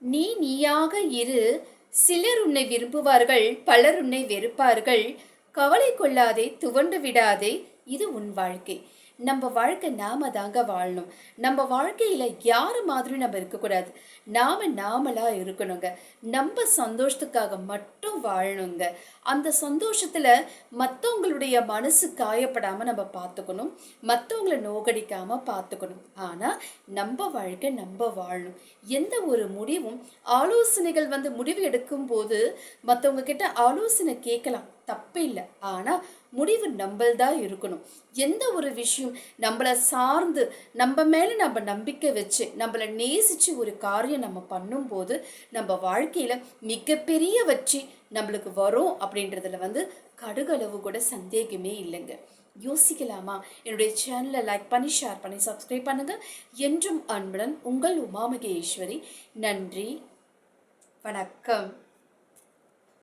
நீ நீயாக இரு. சிலர் உன்னை விரும்புவார்கள் பலர் உன்னை வெறுப்பார்கள். கவலை கொள்ளாதே துவண்டு விடாதே. இது உன் வாழ்க்கை. நம்ம வாழ்க்கை நாம தாங்க வாழணும். நம்ம வாழ்க்கையில் யார் மாதிரி நம்ம இருக்கக்கூடாது நாம நாமளாக இருக்கணுங்க. நம்ம சந்தோஷத்துக்காக மட்டும் வாழணுங்க. அந்த சந்தோஷத்தில் மற்றவங்களுடைய மனசு காயப்படாமல் நம்ம பார்த்துக்கணும். மற்றவங்கள நோகடிக்காமல் பார்த்துக்கணும். ஆனால் நம்ம வாழ்க்கை நம்ம வாழணும். எந்த ஒரு முடிவும் ஆலோசனைகள் வந்து முடிவு எடுக்கும் போது மற்றவங்க கிட்ட ஆலோசனை கேட்கலாம். தப்பு இல்லை. ஆனால் முடிவு நம்மள்தான் இருக்கணும். எந்த ஒரு விஷயம் நம்மளை சார்ந்து நம்ம மேலே நம்ம நம்பிக்கை வச்சு நம்மளை நேசித்து ஒரு காரியம் நம்ம பண்ணும்போது நம்ம வாழ்க்கையில் மிகப்பெரிய வச்சு நம்மளுக்கு வரும் அப்படின்றதுல வந்து கடுகளவு கூட சந்தேகமே இல்லைங்க. யோசிக்கலாமா? என்னுடைய சேனலை லைக் பண்ணி ஷேர் பண்ணி சப்ஸ்கிரைப் பண்ணுங்கள் என்றும் அன்புடன் உங்கள் உமா மகேஸ்வரி நன்றி. வணக்கம்.